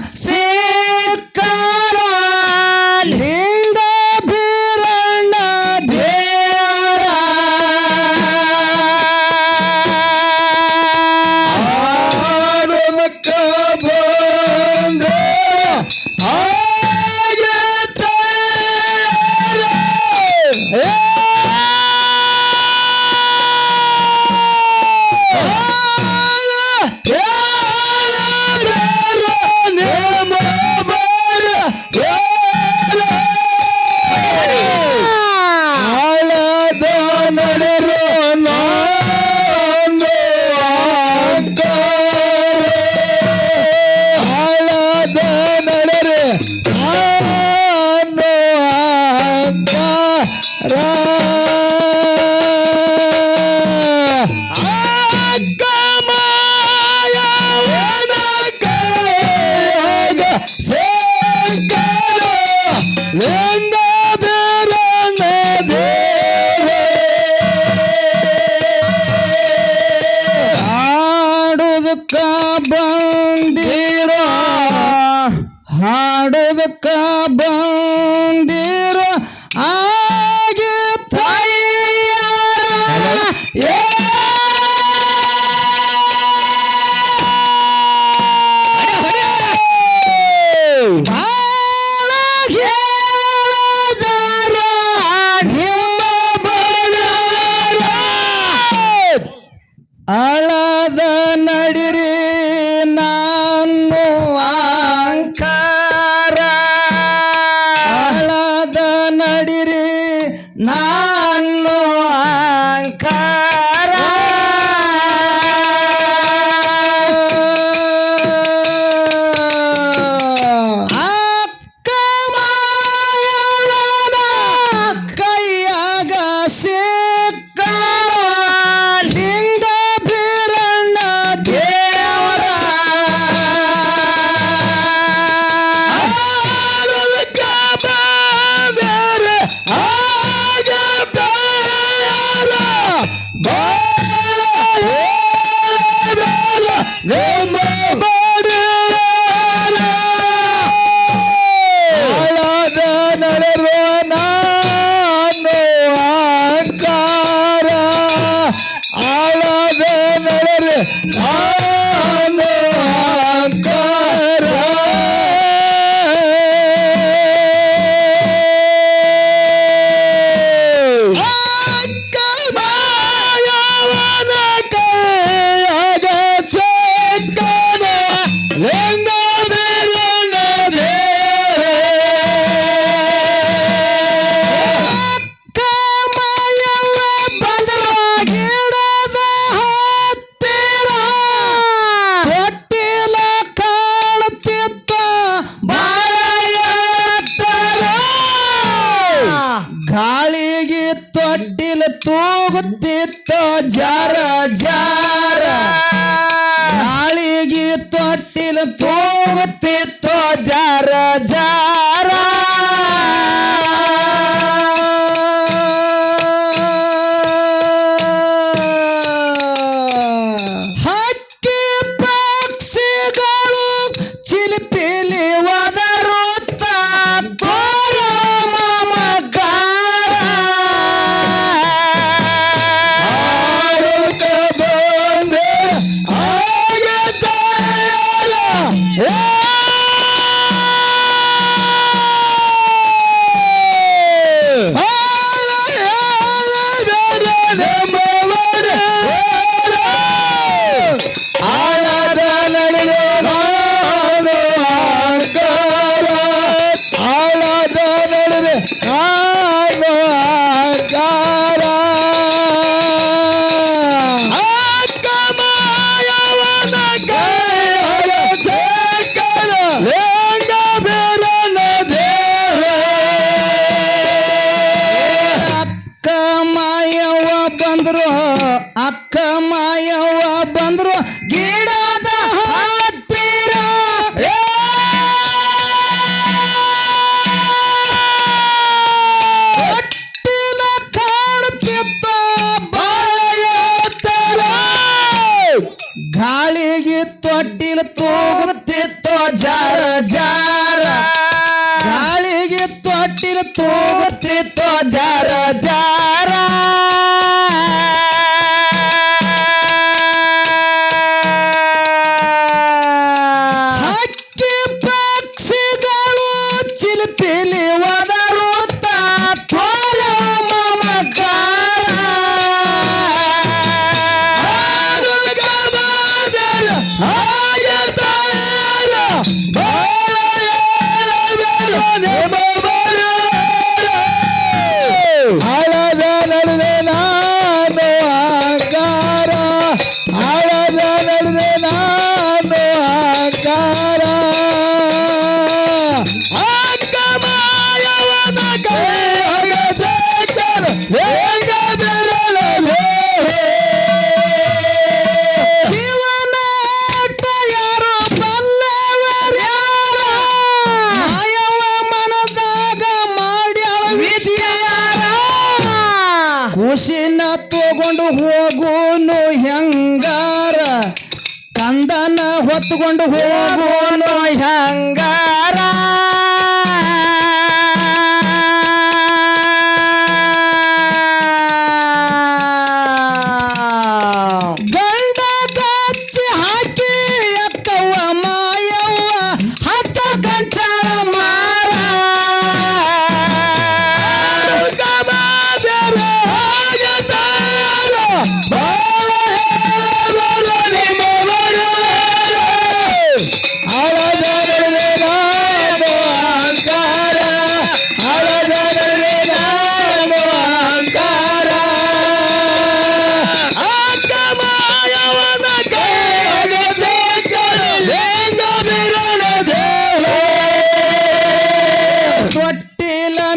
left.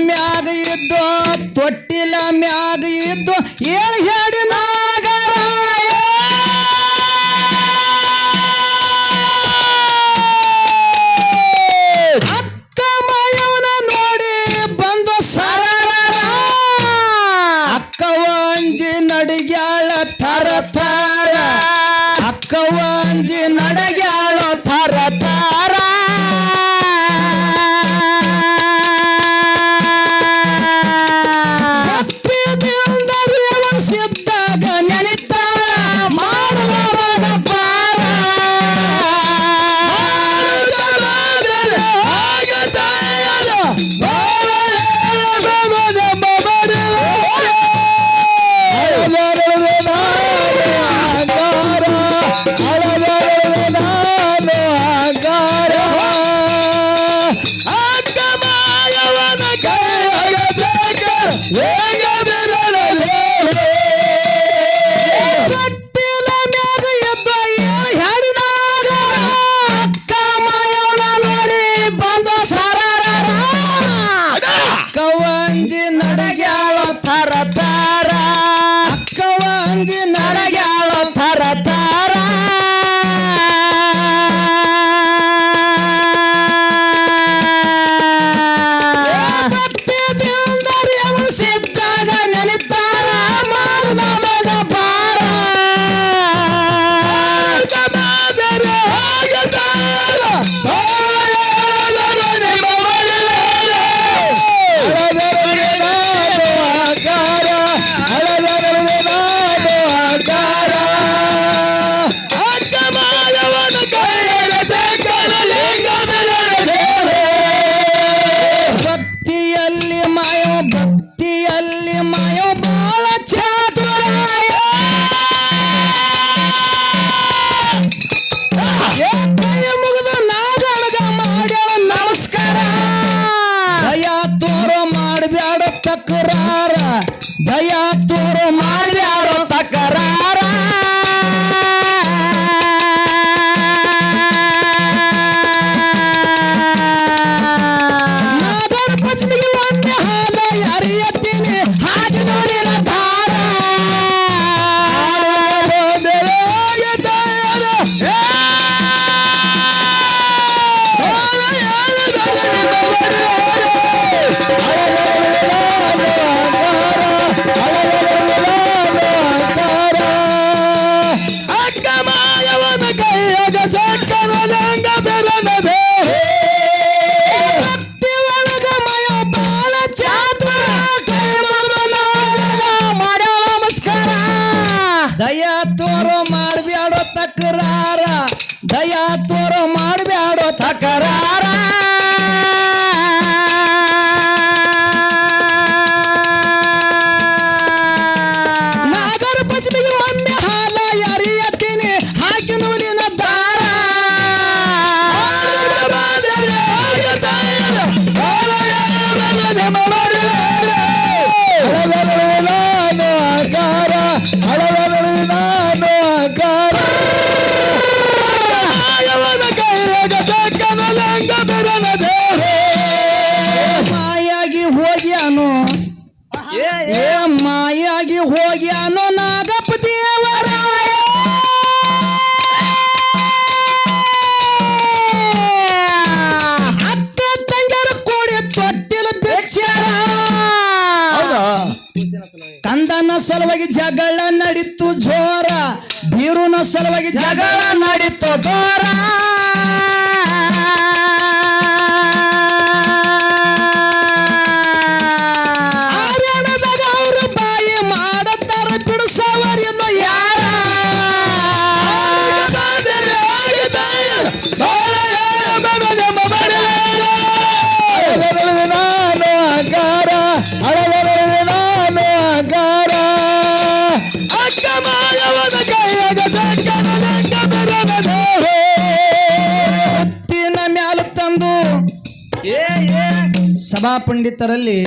ಮ್ಯಾಗ ಇದ್ದು ತೊಟ್ಟಿಲ ಮ್ಯಾಗ ಇದ್ದು ಏಳು ಹೇಳಿ ದಯಾ ತೋರೋ ಮಾಡಬ್ಯಾಡೋ ತಕರಾರ. ಜಗಳ ನಡೀತು ಜೋರ ಬೀರುನ ಸಲುವಾಗಿ ಜಗಳ ನಡೀತು ಜೋರ. ಸಭಾ ಪಂಡಿತರಲ್ಲಿ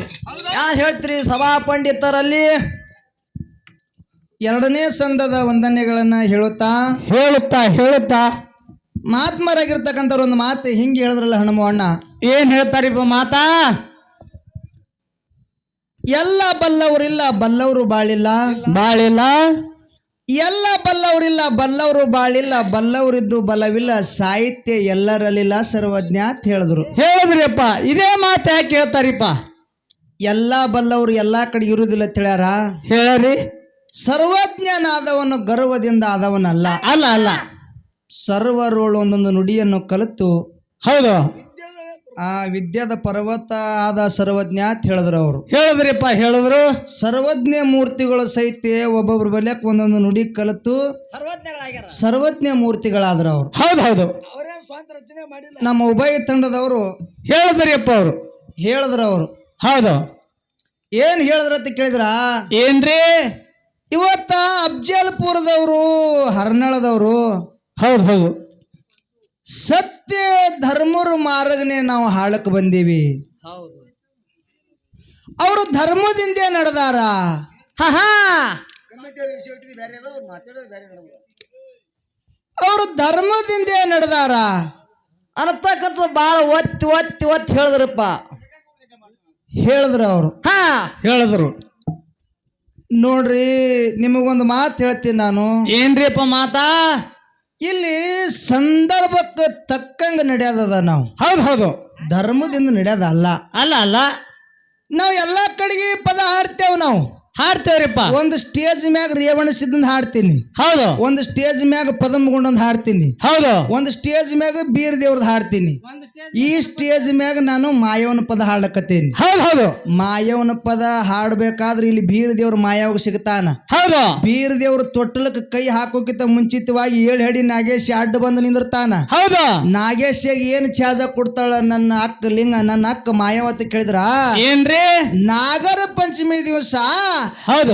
ಯಾರು ಹೇಳ್ತೀರಿ ಸಭಾ ಪಂಡಿತರಲ್ಲಿ ಎರಡನೇ ಸಂದದ ವಂದನೆಗಳನ್ನ ಹೇಳುತ್ತಾ? ಹೇಳುತ್ತಾ ಹೇಳುತ್ತಾ. ಮಹಾತ್ಮರಾಗಿರ್ತಕ್ಕಂಥವ್ರ ಒಂದು ಮಾತು ಹಿಂಗೆ ಹೇಳಿದ್ರಲ್ಲ ಏನು ಏನ್ ಹೇಳ್ತಾರಿಪ್ಪ ಮಾತಾ? ಎಲ್ಲ ಬಲ್ಲವರಿಲ್ಲ ಬಲ್ಲವರು ಬಾಳಿಲ್ಲ. ಬಾಳಿಲ್ಲ. ಎಲ್ಲ ಬಲ್ಲವರಿಲ್ಲ ಬಲ್ಲವರು ಬಾಳಿಲ್ಲ ಬಲ್ಲವರಿದ್ದು ಬಲವಿಲ್ಲ ಸಾಹಿತ್ಯ ಎಲ್ಲರಲ್ಲಿಲ್ಲ ಸರ್ವಜ್ಞ ಅಂತ ಹೇಳಿದ್ರು. ಹೇಳಿದ್ರಿಪ್ಪ ಇದೇ ಮಾತು ಯಾಕೆ ಹೇಳ್ತಾರಿಪ್ಪ? ಎಲ್ಲ ಬಲ್ಲವರು ಎಲ್ಲ ಕಡೆ ಇರುವುದಿಲ್ಲ ತಿಳ್ಯಾರ ಹೇಳರಿ. ಸರ್ವಜ್ಞನಾದವನು ಗರ್ವದಿಂದ ಆದವನಲ್ಲ. ಅಲ್ಲ ಅಲ್ಲ. ಸರ್ವರೋಳು ಒಂದೊಂದು ನುಡಿಯನ್ನು ಕಲಿತು ಹೌದು. ಆ ವಿದ್ಯಾದ ಪರ್ವತ ಆದ ಸರ್ವಜ್ಞ ಅಂತ ಹೇಳಿದ್ರು ಅವರು. ಹೇಳಿದ್ರಿಪ್ಪ ಹೇಳಿದ್ರು. ಸರ್ವಜ್ಞ ಮೂರ್ತಿಗಳು ಸಹಿತ ಒಬ್ಬೊಬ್ರು ಬಲ್ಯಕ್ ಒಂದೊಂದು ನುಡಿ ಕಲಿತು ಸರ್ವಜ್ಞ ಮೂರ್ತಿಗಳಾದ್ರು ಅವರು. ಹೌದು ಹೌದು. ನಮ್ಮ ಉಭಯ ತಂಡದವರು ಹೇಳಿದ್ರಿಪ್ಪ ಅವರು. ಹೇಳಿದ್ರು ಅವರು. ಹೌದು. ಏನ್ ಹೇಳಿದ್ರ ಅಂತ ಕೇಳಿದ್ರ? ಏನ್ರಿ? ಇವತ್ತ ಅಫ್ಜಲ್ಪುರದವರು ಹರ್ನಾಳದವರು. ಹೌದು ಹೌದು. ಸತ್ಯ ಧರ್ಮರ ಮಾರ್ಗನೆ ನಾವು ಹಾಳಕ್ಕೆ ಬಂದೀವಿ. ಅವರು ಧರ್ಮದಿಂದ ನಡೆದಾರ. ಹಾ ಹಾ. ಅವರು ಧರ್ಮದಿಂದ ನಡೆದಾರ. ಅನ್ನತಕ್ಕಂಥ ಬಹಳ ಒತ್ತಿ ಒತ್ತಿ ಒತ್ತಿ ಹೇಳಿದ್ರಪ್ಪ. ಹೇಳಿದ್ರು ಅವರು. ಹಾ. ಹೇಳಿದ್ರು. ನೋಡ್ರಿ ನಿಮಗೊಂದು ಮಾತು ಹೇಳ್ತೀನಿ ನಾನು. ಏನ್ರಿಪ್ಪ ಮಾತಾ? ಇಲ್ಲಿ ಸಂದರ್ಭಕ್ಕೆ ತಕ್ಕಂಗೆ ನಡೆಯೋದದ ನಾವು. ಹೌದು ಹೌದು. ಧರ್ಮದಿಂದ ನಡೆಯೋದಲ್ಲ ಅಲ್ಲ. ಅಲ್ಲ ಅಲ್ಲ. ನಾವು ಎಲ್ಲ ಕಡೆಗೆ ಪದ ಹಾಡ್ತೇವೆ ನಾವು. ಹಾಡ್ತೇವ್ರಿಪ್ಪ. ಒಂದು ಸ್ಟೇಜ್ ಮ್ಯಾಗ ರೇವಣ ಸಿದ್ಧಂದ್ ಹಾಡ್ತೀನಿ. ಹೌದು. ಒಂದು ಸ್ಟೇಜ್ ಮ್ಯಾಗ ಪದಮಗೊಂಡೊಂದು ಹಾಡ್ತೀನಿ. ಹೌದು. ಒಂದು ಸ್ಟೇಜ್ ಮ್ಯಾಗ ಬೀರ್ ದೇವ್ರದ್ ಹಾಡ್ತೀನಿ ಈ ಸ್ಟೇಜ್ ಮ್ಯಾಗ ನಾನು ಮಾಯವನ ಪದ ಹಾಡ್ಲಕತ್ತೀನಿ. ಹೌದು ಹೌದು. ಮಾಯವನ ಪದ ಹಾಡ್ಬೇಕಾದ್ರೆ ಇಲ್ಲಿ ಬೀರ್ ದೇವ್ರ ಮಾಯವಾಗ ಸಿಗ್ತಾನ. ಹೌದು. ಬೀರ್ ದೇವ್ರ ತೊಟ್ಟಲಕ್ಕೆ ಕೈ ಹಾಕೋಕಿಂತ ಮುಂಚಿತವಾಗಿ ಏಳು ಹೇಳಿ ನಾಗೇಶ್ ಅಡ್ಡ ಬಂದು ನಿಂದಿರ್ತಾನ. ಹೌದು. ನಾಗೇಶಿಗೆ ಏನ್ ಚಾಜ ಕೊಡ್ತಾಳ ನನ್ನ ಅಕ್ಕ ಲಿಂಗ ನನ್ನ ಅಕ್ಕ ಮಾಯಾವತಿ ಕೇಳಿದ್ರ? ಏನ್ರಿ? ನಾಗರ ಪಂಚಮಿ ದಿವಸ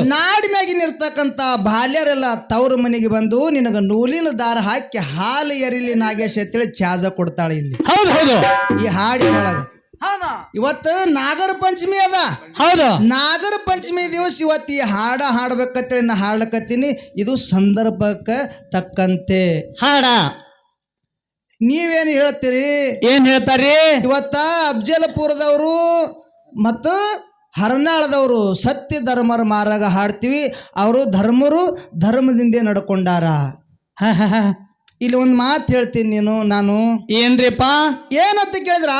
ನಾಡಿ ಮ್ಯಾಗಿನ ಇರ್ತಕ್ಕಂತ ಬಾಲ್ಯರೆಲ್ಲ ತವರು ಮನೆಗೆ ಬಂದು ನಿನಗ ನೂಲಿನ ದಾರ ಹಾಕಿ ಹಾಲು ಎರಿಲಿ ನಾಗೇಶ್ ಅಂತೇಳಿ ಚಾಜ ಕೊಡ್ತಾಳೆ ಇಲ್ಲಿ. ಹೌದು ಹೌದು. ಈ ಹಾಡಿನೊಳಗ ಹೌದು. ಇವತ್ತು ನಾಗರ ಪಂಚಮಿ ಅದ. ಹೌದು. ನಾಗರ ಪಂಚಮಿ ದಿವಸ ಇವತ್ತು ಈ ಹಾಡ ಹಾಡ್ಬೇಕಂತೇಳಿ ನಾ ಹಾಡ್ಲಕತ್ತೀನಿ. ಇದು ಸಂದರ್ಭಕ್ಕೆ ತಕ್ಕಂತೆ. ಹಾಡ. ನೀವೇನು ಹೇಳ್ತೀರಿ? ಏನ್ ಹೇಳ್ತಾರಿ ಇವತ್ತ ಅಫ್ಜಲ್ಪುರದವರು ಮತ್ತು ಹರನಾಳದವರು ಸತ್ಯ ಧರ್ಮರ ಮಾರಾಗ ಹಾಡ್ತೀವಿ. ಅವರು ಧರ್ಮರು ಧರ್ಮದಿಂದೇ ನಡ್ಕೊಂಡಾರ. ಇಲ್ಲಿ ಒಂದು ಮಾತು ಹೇಳ್ತೀನಿ ನೀನು ನಾನು. ಏನ್ರಿಪ್ಪ? ಏನಂತ ಕೇಳಿದ್ರ?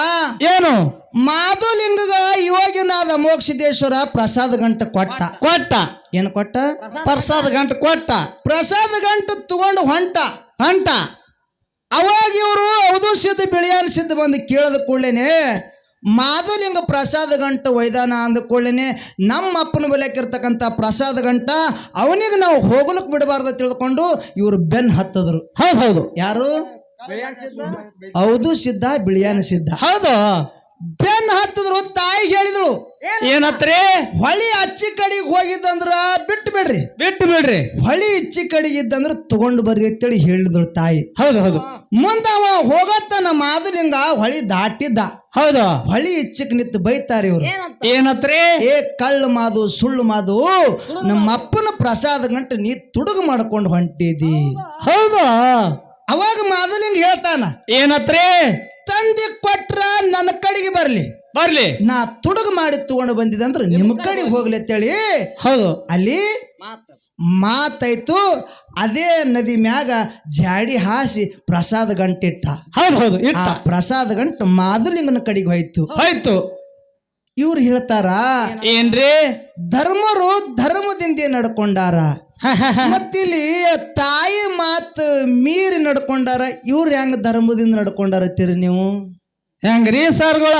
ಏನು? ಮಾಧುಲಿಂಗದ ಯೋಗಿನಾದ ಮೋಕ್ಷಿದೇಶ್ವರ ಪ್ರಸಾದ ಗಂಟ ಕೊಟ್ಟ. ಕೊಟ್ಟ. ಏನು ಕೊಟ್ಟ? ಪ್ರಸಾದ ಗಂಟು ಕೊಟ್ಟ. ಪ್ರಸಾದ ಗಂಟ ತಗೊಂಡು ಹೊಂಟ. ಹೊಂಟ. ಅವಾಗ ಇವರು ಸಿದ್ಧ ಬಿಳಿಯಾನ್ ಸಿದ್ಧ ಬಂದು ಕೇಳದ ಕೂಡಲೇನೆ ಮಾಧುಲಿಂಗ ಪ್ರಸಾದ ಗಂಟ ವೈದಾನ ಅಂದ ಕೂಡಲೇ ನಮ್ಮ ಅಪ್ಪನ ಬೆಲೆಕಿರ್ತಕ್ಕಂಥ ಪ್ರಸಾದ ಗಂಟ ಅವನಿಗೆ ನಾವು ಹೋಗ್ಲಿಕ್ಕೆ ಬಿಡಬಾರ್ದು ತಿಳ್ಕೊಂಡು ಇವರು ಬೆನ್ ಹತ್ತದ್ರು. ಹೌದು ಹೌದು. ಯಾರು? ಹೌದು ಸಿದ್ಧ ಬಿಳಿಯಾನ ಸಿದ್ಧ. ಹೌದು. ಬೆನ್ ಹತ್ತಿದ್ರು ತಾಯಿ ಹೇಳಿದಳು ಏನತ್ರಿ? ಹೊಳಿ ಅಚ್ಚಿ ಕಡೆಗೆ ಹೋಗಿದ್ದಂದ್ರ ಬಿಟ್ಟು ಬಿಡ್ರಿ. ಬಿಟ್ಟು ಬಿಡ್ರಿ. ಹೊಳಿ ಇಚ್ಚಿ ಕಡೆಗೆ ಇದ್ದಂದ್ರ ತಗೊಂಡು ಬರ್ರಿ ಅಂತೇಳಿ ಹೇಳಿದಳು ತಾಯಿ. ಹೌದು ಹೌದು. ಮುಂದ ಅವ ನಮ್ಮ ಮಾದಲಿಂದ ಹೊಳಿ ದಾಟಿದ್ದ. ಹೌದು. ಹೊಳಿ ಇಚ್ಚಿಕ್ ನಿಂತು ಬೈತಾರೆ ಇವ್ರು. ಏನತ್ರಿ? ಏ ಕಳ್ಳು ಮಾದು ಸುಳ್ಳು ಮಾದು ನಮ್ಮ ಅಪ್ಪನ ಪ್ರಸಾದ ಗಂಟೆ ನೀ ತುಡುಗು ಮಾಡ್ಕೊಂಡು ಹೊಂಟಿದಿ. ಹೌದು. ಅವಾಗ ಮಾದಲಿಂಗ್ ಹೇಳ್ತಾನ ಏನತ್ರಿ? ತಂದೆ ಕೊಟ್ರ ನನ್ನ ಕಡೆಗೆ ಬರ್ಲಿ. ಬರ್ಲಿ. ನಾ ತುಡುಗ ಮಾಡಿ ತಗೊಂಡು ಬಂದಿದ್ದೆ ಅಂದ್ರೆ ನಿಮ್ಮ ಕಡೆಗೆ ಹೋಗ್ಲಿ. ಅಂತೇಳಿ. ಹೌದು. ಅಲ್ಲಿ ಮಾತಾಯ್ತು. ಅದೇ ನದಿ ಮ್ಯಾಗ ಜಾಡಿ ಹಾಸಿ ಪ್ರಸಾದ ಗಂಟಿಟ್ಟ ಹೌದು ಹೌದು ಆ ಇಟ್ಟ ಪ್ರಸಾದ ಗಂಟು ಮಾದುಲಿಂಗನ ಕಡೆಗೆ ಹೋಯ್ತು. ಹೋಯ್ತು. ಇವ್ರು ಹೇಳ್ತಾರ ಏನ್ರಿ? ಧರ್ಮರು ಧರ್ಮದಿಂದ ನಡ್ಕೊಂಡಾರ. ಮತ್ತಿಲ್ಲಿ ತಾಯಿ ಮಾತು ಮೀರಿ ನಡ್ಕೊಂಡಾರ ಇವ್ರು ಹೆಂಗ ಧರ್ಮದಿಂದ ನಡ್ಕೊಂಡಾರ ತೀರಿ ನೀವು? ಹೆಂಗ್ರಿ ಸರ್ಗಳ?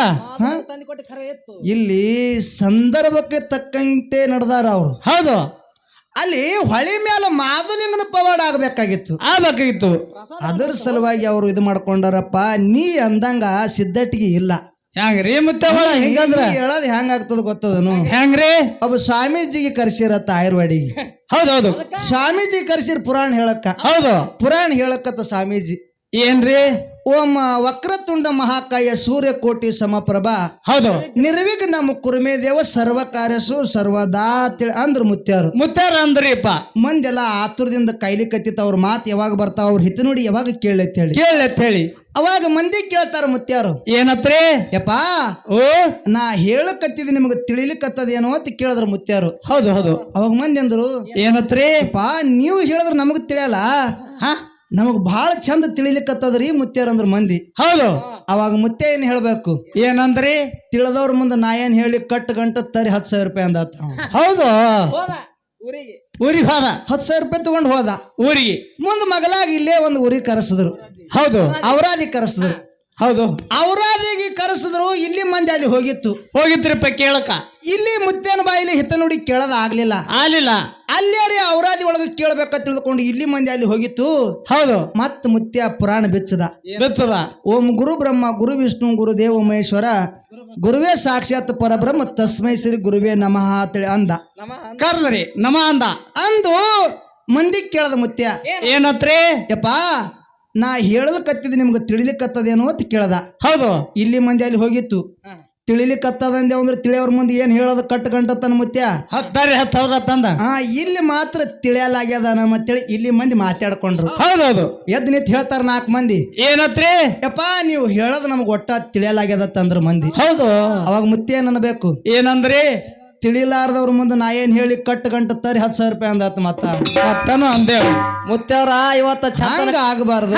ಇಲ್ಲಿ ಸಂದರ್ಭಕ್ಕೆ ತಕ್ಕಂತೆ ನಡೆದಾರ ಅವ್ರು. ಹೌದು. ಅಲ್ಲಿ ಹೊಳಿ ಮೇಲೆ ನಿಮ್ಮನ್ನು ಪವಾಡ ಆಗ್ಬೇಕಾಗಿತ್ತು. ಆಗ್ಬೇಕಾಗಿತ್ತು. ಅದರ ಸಲುವಾಗಿ ಅವರು ಇದು ಮಾಡ್ಕೊಂಡಾರಪ್ಪ ನೀ ಅಂದಂಗ ಸಿದ್ದಟ್ಟಿಗೆ ಇಲ್ಲ. ಹೆಂಗ್ರಿ ಮುತ್ತವಳ ಹಿಂಗಂದ್ರ? ಹೇಳೋದ್ ಹೆಂಗ್ ಆಗ್ತದ ಗೊತ್ತದನು ಹೆಂಗ್ರಿ ಒಬ್ಬ ಸ್ವಾಮೀಜಿಗೆ ಕರ್ಸಿರತ್ತ ಆಯುರ್ವೇದಿಗೆ ಹೌದೌದು ಹೌದು. ಸ್ವಾಮೀಜಿ ಕರ್ಸಿರ್ ಪುರಾಣ ಹೇಳಕ್ಕ. ಹೌದು. ಪುರಾಣ ಹೇಳಕ್ಕತ್ತ ಸ್ವಾಮೀಜಿ. ಏನ್ರಿ? ಓಂ ವಕ್ರತುಂಡ ಮಹಾಕಾಯ ಸೂರ್ಯಕೋಟಿ ಸಮಪ್ರಭಾ. ಹೌದು. ನಿರ್ವಿಘ್ನ ಕುರುಮೆ ದೇವ ಸರ್ವ ಕಾರ್ಯಸು ಸರ್ವದಾ ತಿಳಿ ಅಂದ್ರ ಮುತ್ಯಾರು. ಮುತ್ತಾರ ಅಂದ್ರಿಪ್ಪ. ಮಂದೆಲ್ಲ ಆತುರದಿಂದ ಕೈಲಿ ಕತ್ತಿತ್ತ ಅವ್ರ ಮಾತು ಯಾವಾಗ ಬರ್ತಾವ ಅವ್ರ ಹಿತ ನೋಡಿ ಯಾವಾಗ ಕೇಳತ್ ಹೇಳಿ. ಕೇಳತ್ ಹೇಳಿ. ಅವಾಗ ಮಂದಿ ಕೇಳ್ತಾರ ಮುತ್ಯಾರು. ಏನತ್ರಿ? ಯಪ್ಪ ಓ? ನಾ ಹೇಳಕತ್ತಿದ್ ನಿಮಗೆ ಏನೋ ಅಂತ ಕೇಳಿದ್ರ ಮುತ್ಯಾರು. ಹೌದು ಹೌದು. ಅವಾಗ ಮಂದಿ ಅಂದ್ರು ಏನತ್ರಿ? ಯಪ್ಪ ನೀವು ಹೇಳಿದ್ರ ನಮಗ್ ತಿಳಿಯಲ್ಲ? ಹಾ? ನಮಗ್ ಬಹಳ ಚಂದ ತಿಳಿಲಿಕ್ಕತ್ತದ್ರಿ ಮುತ್ಯಾರ ಅಂದ್ರ ಮಂದಿ. ಹೌದು. ಅವಾಗ ಮುತ್ತೆ ಏನ್ ಹೇಳ್ಬೇಕು? ಏನಂದ್ರಿ? ತಿಳಿದವ್ರ ಮುಂದೆ ನಾ ಏನ್ ಹೇಳಿ ಕಟ್ ಗಂಟ ತರಿ ಹತ್ತು ಸಾವಿರ ರೂಪಾಯಿ ಅಂದಾತ. ಹೌದು. ಊರಿಗೆ. ಹೋದ. ಹತ್ತು ಸಾವಿರ ರೂಪಾಯಿ ತಗೊಂಡ್ ಹೋದ. ಊರಿಗೆ. ಮುಂದೆ ಮಗಲಾಗಿ ಇಲ್ಲೇ ಒಂದು ಊರಿಗೆ ಕರೆಸಿದ್ರು. ಹೌದು. ಅವರಾದಿ ಕರೆಸಿದ್ರು. ಹೌದು. ಅವರಾದಿಗೆ ಕರೆಸಿದ್ರು ಇಲ್ಲಿ ಮಂದಿ ಅಲ್ಲಿ ಹೋಗಿತ್ತು. ಹೋಗಿತ್ರಿಪ್ಪ ಕೇಳಕ. ಇಲ್ಲಿ ಮುತ್ತೇನ ಬಾಯಿಲಿ ಹಿತ ನೋಡಿ ಕೇಳದ ಆಗ್ಲಿಲ್ಲ. ಆಲಿಲ್ಲ ಅಲ್ಲೇ ರೀ ಅವರಾದಿ ಒಳಗೆ ಕೇಳ್ಬೇಕ ತಿಳ್ಕೊಂಡು ಇಲ್ಲಿ ಮಂದಿ ಅಲ್ಲಿ ಹೋಗಿತ್ತು. ಹೌದು. ಮತ್ ಮುತ್ಯ ಪುರಾಣ ಬೆಚ್ಚದ. ಬೆಚ್ಚದ. ಓಂ ಗುರು ಬ್ರಹ್ಮ ಗುರು ವಿಷ್ಣು ಗುರು ದೇವ ಮಹೇಶ್ವರ ಗುರುವೇ ಸಾಕ್ಷಾತ್ ಪರಬ್ರಹ್ಮ ತಸ್ಮೈ ಶ್ರೀ ಗುರುವೇ ನಮಃ ಅಂತೇಳಿ ಅಂದ. ಕರ್ದ್ರಿ ನಮ ಅಂದ. ಅಂದು ಮಂದಿ ಕೇಳದ ಮುತ್ಯ. ಏನತ್ರಿ? ಯಪ್ಪ ನಾ ಹೇಳಲಿಕ್ಕತ್ತಿದ್ ನಿಮ್ಗೆ ತಿಳಿಲಿಕ್ಕತ್ತದೇನೋ ಅಂತ ಕೇಳದ. ಹೌದು. ಇಲ್ಲಿ ಮಂದಿ ಅಲ್ಲಿ ಹೋಗಿತ್ತು. ತಿಳಿಲಿಕ್ಕತ್ತದ ಅಂದೆ ಅಂದ್ರೆ ತಿಳಿಯವ್ರ ಮುಂದೆ ಏನ್ ಹೇಳೋದು? ಕಟ್ ಗಂಟತ್ತನ ಮುತ್ಯ? ಹತ್ತಾರಿ ಹತ್ತು ಸಾವಿರ ತಂದ. ಆ ಇಲ್ಲಿ ಮಾತ್ರ ತಿಳಿಯಲಾಗ್ಯದ ನಮ್ಮತ್ತೇಳಿ ಇಲ್ಲಿ ಮಂದಿ ಮಾತಾಡ್ಕೊಂಡ್ರು. ಹೌದೌದು. ಎದ್ ನಿತ್ ಹೇಳ್ತಾರ ನಾಲ್ಕು ಮಂದಿ. ಏನತ್ರಿ? ಯಪ್ಪಾ ನೀವು ಹೇಳೋದು ನಮ್ಗೆ ಒಟ್ಟ ತಿಳಿಯಲಾಗ್ಯದ ತಂದ್ರ ಮಂದಿ. ಹೌದು. ಅವಾಗ ಮುತ್ಯ ಏನ್ ಅನ್ಬೇಕು? ಏನಂದ್ರಿ? ತಿಳಿಲಾರ್ದವ್ರ ಮುಂದೆ ನಾ ಏನ್ ಹೇಳಿ ಕಟ್ಟ ಗಂಟ ತರಿ ಹತ್ತು ಸಾವಿರ ರೂಪಾಯಿ ಅಂದತ್ ಮತ್ತ. ಮತ್ತನು ಅಂದೇವು ಮುತ್ತವ್ರ ಇವತ್ತ ಚಂದ ಆಗಬಾರ್ದು.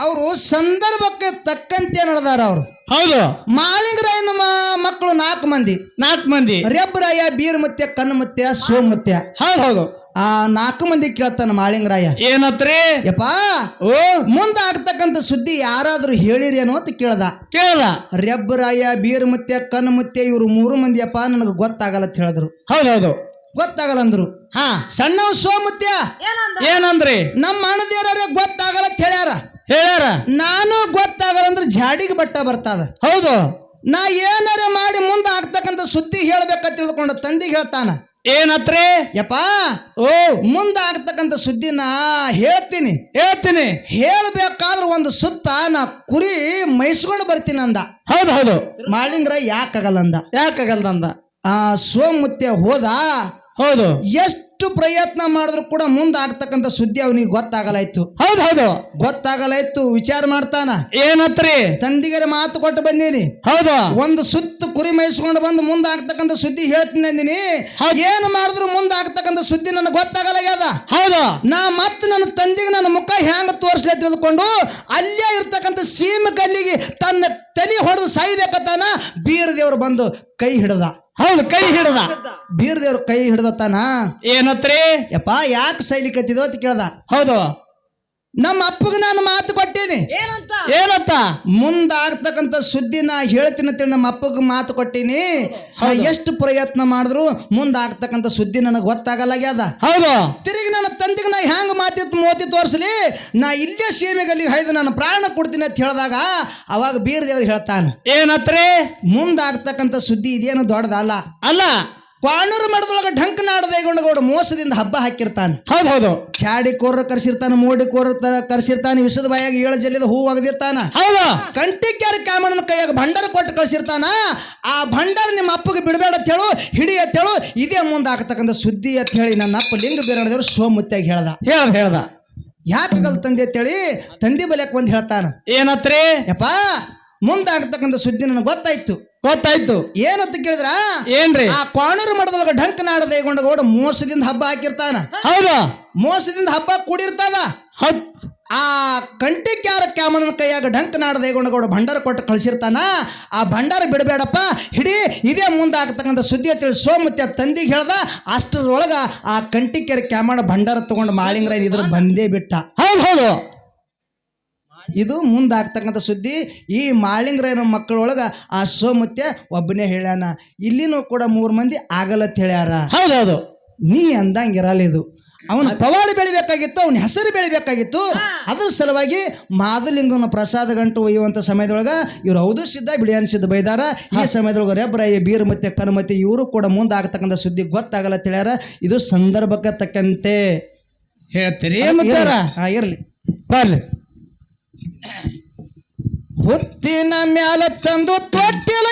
ಅವರು ಸಂದರ್ಭಕ್ಕೆ ತಕ್ಕಂತೆ ನಡೆದಾರ ಅವ್ರು. ಹೌದು. ಮಾಳಿಂಗರಾಯ ನಮ್ಮ ಮಕ್ಕಳು ನಾಲ್ಕು ಮಂದಿ. ನಾಲ್ಕು ಮಂದಿ. ರೆಬ್ಬರಾಯ ಬೀರ್ ಮುತ್ಯ ಕಣ್ಣು ಸೋ ಸೋಮುತ್ಯ. ಹೌದು ಹೌದು. ಆ ನಾಲ್ಕು ಮಂದಿ ಕೇಳ್ತಾನ ಮಾಳಿಂಗರಾಯ. ಏನತ್ರಿ? ಯಪ್ಪಾ ಓ. ಮುಂದೆ ಆಗ್ತಕ್ಕಂಥ ಸುದ್ದಿ ಯಾರಾದ್ರೂ ಹೇಳಿರೇನೋ ಅಂತ ಕೇಳ್ದ. ಕೇಳ ರೆಬ್ಬರಾಯ ಬೀರ್ ಮುತ್ಯ ಕಣ್ಣು ಮುತ್ಯ ಇವ್ರು ಮೂರು ಮಂದಿ ಅಪ್ಪ ನನಗೆ ಗೊತ್ತಾಗಲ್ಲ ಅಂತ ಹೇಳಿದ್ರು. ಹೌದೌದು ಗೊತ್ತಾಗಲ್ಲ ಅಂದ್ರು. ಹಾ. ಸಣ್ಣ ಸೋಮತ್ಯ. ಏನಂದ್ರಿ? ನಮ್ಮ ಅಣ್ಣದೇವ್ರ ಗೊತ್ತಾಗಲ್ಲ ಅಂತ ಹೇಳ್ಯಾರ. ಹೇಳ್ಯಾರ? ನಾನು ಗೊತ್ತಾಗಲ್ಲ ಅಂದ್ರೆ ಜಾಡಿಗೆ ಬಟ್ಟ ಬರ್ತದ. ಹೌದು. ನಾ ಏನಾರ ಮಾಡಿ ಮುಂದೆ ಆಗ್ತಕ್ಕಂಥ ಸುದ್ದಿ ಹೇಳ್ಬೇಕಂತ ತಿಳ್ಕೊಂಡು ತಂದಿಗೆ ಹೇಳ್ತಾನ. ಏನತ್ರಿ? ಯಪ್ಪ ಓ. ಮುಂದೆ ಆಗ್ತಕ್ಕಂಥ ನಾ ಹೇಳ್ತೀನಿ. ಹೇಳ್ತೀನಿ. ಹೇಳ್ಬೇಕಾದ್ರೆ ಒಂದು ಸುತ್ತ ನಾ ಕುರಿ ಮೈಸ್ಕೊಂಡು ಬರ್ತೀನಿ ಅಂದ. ಹೌದು ಹೌದು. ಮಾಳಿಂಗ್ರ ಯಾಕಾಗಲ್ಲ ಅಂದ. ಯಾಕಾಗಲ್ದಂದ? ಆ ಸೋಮುತ್ತೆ ಹೋದ ಹೌದು. ಎಷ್ಟು ಪ್ರಯತ್ನ ಮಾಡಿದ್ರು ಕೂಡ ಮುಂದಾಗ್ತಕ್ಕಂಥ ಸುದ್ದಿ ಅವನಿಗೆ ಗೊತ್ತಾಗಲಾಯ್ತು. ಹೌದು ಹೌದು. ಗೊತ್ತಾಗಲಾಯ್ತು ವಿಚಾರ ಮಾಡ್ತಾನ. ಏನತ್ರಿ? ತಂದಿಗರ ಮಾತು ಕೊಟ್ಟು ಬಂದೀನಿ. ಹೌದು. ಒಂದು ಸುತ್ತು ಕುರಿ ಮೇಯಿಸ್ಕೊಂಡು ಬಂದು ಮುಂದಾಗ್ತಕ್ಕಂಥ ಸುದ್ದಿ ಹೇಳ್ತೀನಿ ಅಂದಿನಿ. ಏನು ಮಾಡಿದ್ರು ಮುಂದಾಗ್ತಕ್ಕಂಥ ಸುದ್ದಿ ನನಗೆ ಗೊತ್ತಾಗಲಾಗ್ಯದ ಹೌದು? ನಾ ಮತ್ತೆ ನನ್ನ ತಂದೆಗೆ ನನ್ನ ಮುಖ ಹ್ಯಾಂಗ ತೋರಿಸ್ಲೆ ತಿಳಿದುಕೊಂಡು ಅಲ್ಲೇ ಇರ್ತಕ್ಕಂಥ ಸೀಮ ಕಲ್ಲಿಗೆ ತನ್ನ ತಲೆ ಹೊಡೆದು ಸಾಯ್ಬೇಕತ್ತಾನ ಬೀರ ದೇವ್ರು ಬಂದು ಕೈ ಹಿಡ್ದ. ಹೌದು ಕೈ ಹಿಡದ. ಬೀರ ದೇವ್ರು ಕೈ ಹಿಡ್ದತ್ತಾನ? ಏನತ್ರಿ? ಯಪ್ಪ ಯಾಕೆ ಸೈಲಿಕತ್ತಿದೋ ಅಂತ ಕೇಳ್ದ. ಹೌದು. ನಮ್ಮ ಅಪ್ಪಗೆ ನಾನು ಮಾತು ಕೊಟ್ಟೀನಿ. ಏನಂತ? ಏನಂತ? ಮುಂದಾಗ್ತಕ್ಕಂಥ ಸುದ್ದಿ ನಾ ಹೇಳ್ತೀನಿ ಅಂತೇಳಿ ನಮ್ಮ ಅಪ್ಪಗೆ ಮಾತು ಕೊಟ್ಟೀನಿ. ಎಷ್ಟು ಪ್ರಯತ್ನ ಮಾಡಿದ್ರು ಮುಂದಾಗ್ತಕ್ಕಂಥ ಸುದ್ದಿ ನನಗೆ ಗೊತ್ತಾಗಲ್ಲಾಗ್ಯದ ಹೌದು. ತಿರುಗಿ ನನ್ನ ತಂದೆಗೆ ನಾ ಹೆಂಗ್ ಮಾತಿತ್ತು ಮೋತಿ ತೋರಿಸಲಿ? ನಾ ಇಲ್ಲೇ ಸೀಮೆಗಲ್ಲಿ ಹೈದು ನಾನು ಪ್ರಾಣ ಕೊಡ್ತೀನಿ ಅಂತ ಹೇಳಿದಾಗ ಅವಾಗ ಬೀರ್ ದೇವ್ರು ಹೇಳ್ತಾನೆ. ಏನತ್ರಿ? ಮುಂದಾಗ್ತಕ್ಕಂಥ ಸುದ್ದಿ ಇದೇನು ದೊಡ್ಡದಲ್ಲ. ಅಲ್ಲ. ಕ್ವಾಣೂರು ಮಠದೊಳಗೆ ಢಂಕ್ ನಾಡದೇಗೊಂಡಗೌಡ ಮೋಸದಿಂದ ಹಬ್ಬ ಹಾಕಿರ್ತಾನೆ. ಹೌದು ಹೌದು. ಚಾಡಿ ಕೋರ ಕರ್ಸಿರ್ತಾನೆ ಮೋಡಿ ಕೋರ ಕರ್ಸಿರ್ತಾನೆ ವಿಷದ ಬಾಯಾಗ ಏಳು ಜಲ್ಲಿದ ಹೂ ಒಗದಿರ್ತಾನ. ಹೌದು. ಕಂಟಿಕ್ಯಾರ ಕಾಮಣ್ಣನ ಕೈಯಾಗ ಭಂಡಾರ ಕೊಟ್ಟು ಕಳ್ಸಿರ್ತಾನ. ಆ ಭಂಡಾರ ನಿಮ್ಮ ಅಪ್ಪಗೆ ಬಿಡಬೇಡ ಹೇಳು ಹಿಡಿ ಅಂತ ಹೇಳು ಇದೇ ಮುಂದೆ ಆಗ್ತಕ್ಕಂಥ ಸುದ್ದಿ ಅಂತ ಹೇಳಿ ನನ್ನ ಅಪ್ಪ ಲಿಂಗ ಬೀರಣದೇವ್ರು ಸೋಮುತ್ಯಾಗಿ ಹೇಳ್ದ. ಹೇಳ್ದ ಹೇಳ್ದ. ಯಾಕೆ ಕಲ್ ತಂದೆ ಅಂತೇಳಿ ತಂದೆ ಬಲಿಯಕ್ಕೆ ಬಂದು ಹೇಳ್ತಾನ. ಏನತ್ರಿ? ಯಪ್ಪ ಮುಂದಾಗ್ತಕ್ಕಂಥ ಸುದ್ದಿ ನನಗೆ ಗೊತ್ತಾಯ್ತು. ಗೊತ್ತಾಯ್ತು. ಏನಂತ ಕೇಳಿದ್ರ? ಏನ್ರಿ? ಆ ಕ್ವಾಣೂರು ಮಠದೊಳಗೆ ಢಂಕ ನಾಡದೇಗೊಂಡಗೌಡ ಮೋಸದಿಂದ ಹಬ್ಬ ಹಾಕಿರ್ತಾನ. ಹೌದು. ಮೋಸದಿಂದ ಹಬ್ಬ ಕೂಡಿರ್ತದ. ಆ ಆ ಕಂಟಿಕ್ಯಾರ ಕ್ಯಾಮನ ಕೈಯಾಗ ಢಂಕ ನಾಡದೇಗೊಂಡಗೌಡ ಭಂಡಾರ ಕೊಟ್ಟು ಕಳಿಸಿರ್ತಾನ. ಆ ಭಂಡಾರ ಬಿಡಬೇಡಪ್ಪ. ಹಿಡಿ ಇದೇ ಮುಂದಾಗತಕ್ಕಂಥ ಸುದ್ದಿ ತಿಳಿ ಸೋಮತ್ಯ ತಂದಿಗೆ ಹೇಳ್ದ. ಅಷ್ಟರೊಳಗ ಆ ಕಂಟಿಕ್ಯಾರ ಕ್ಯಾಮನ ಭಂಡಾರ ತಗೊಂಡು ಮಾಳಿಂಗ್ರ ಇದ್ರ ಬಂದೇ ಬಿಟ್ಟ. ಹೌದು ಹೌದು. ಇದು ಮುಂದಾಗ್ತಕ್ಕಂಥ ಸುದ್ದಿ. ಈ ಮಾಳಿಂಗ್ರನ ಮಕ್ಕಳೊಳಗ ಆ ಸೋಮತ್ಯ ಒಬ್ಬನೇ ಹೇಳ್ಯಾನ ಇಲ್ಲಿನೂ ಕೂಡ ಮೂರು ಮಂದಿ ಆಗಲತ್ ಹೇಳ್ಯಾರ. ಹೌದೌದು. ಹೌದು ನೀ ಅಂದಂಗಿರಲ್ಲ ಇದು. ಅವನ ಪವಾಡ ಬೆಳಿಬೇಕಾಗಿತ್ತು ಅವನ ಹೆಸರು ಬೆಳಿಬೇಕಾಗಿತ್ತು. ಅದ್ರ ಸಲುವಾಗಿ ಮಾದಲಿಂಗನ ಪ್ರಸಾದ ಗಂಟು ಒಯ್ಯುವಂಥ ಸಮಯದೊಳಗೆ ಇವ್ರು ಹೌದು ಸಿದ್ಧ ಬಿಳಿ ಸಿದ್ಧ ಬೈದಾರ. ಈ ಸಮಯದೊಳಗೆ ರೆಬ್ರಾಯಿ ಬೀರ್ ಮತ್ತೆ ಕನುಮತಿ ಇವರು ಕೂಡ ಮುಂದಾಗ್ತಕ್ಕಂಥ ಸುದ್ದಿ ಗೊತ್ತಾಗಲ್ಲ ಹೇಳ್ಯಾರ. ಇದು ಸಂದರ್ಭಕ್ಕೆ ತಕ್ಕಂತೆ. ಹೇಳ್ತೀರಿ ಇರ್ಲಿ. ಬರ್ಲಿ. ಹುತ್ತಿನ ಮ್ಯಾಲ ತಂದು ತೊಟ್ಟಿಲ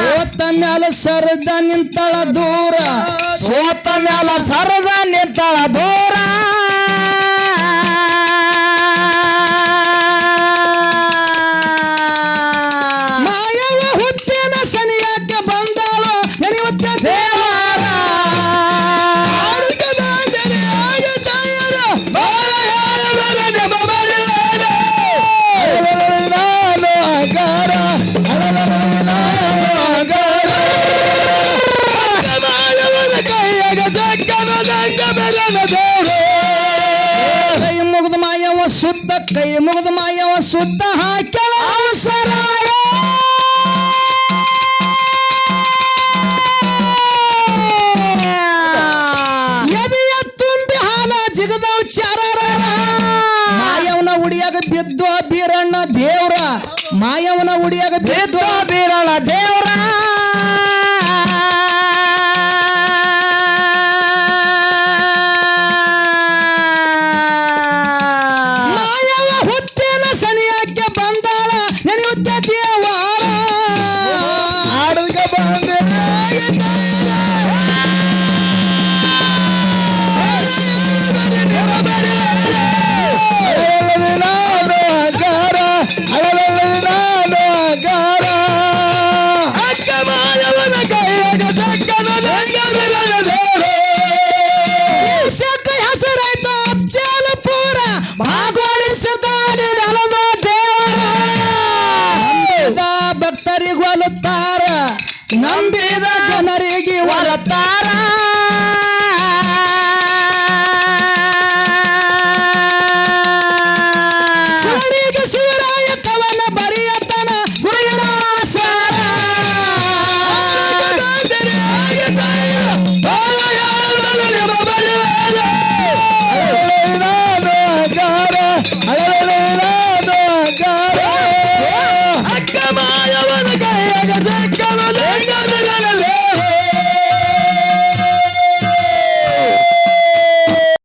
ಸೋತ ಮ್ಯಾಲ ಸರದ ನಿಂತಳ ದೂರ. ಸೋತ ಮ್ಯಾಲ ಸರದ ನಿಂತಳ ದೂರ. ಮಾಯವನ ನಂಬಿದ ಜನರಿಗೆ ಒಲತಾರ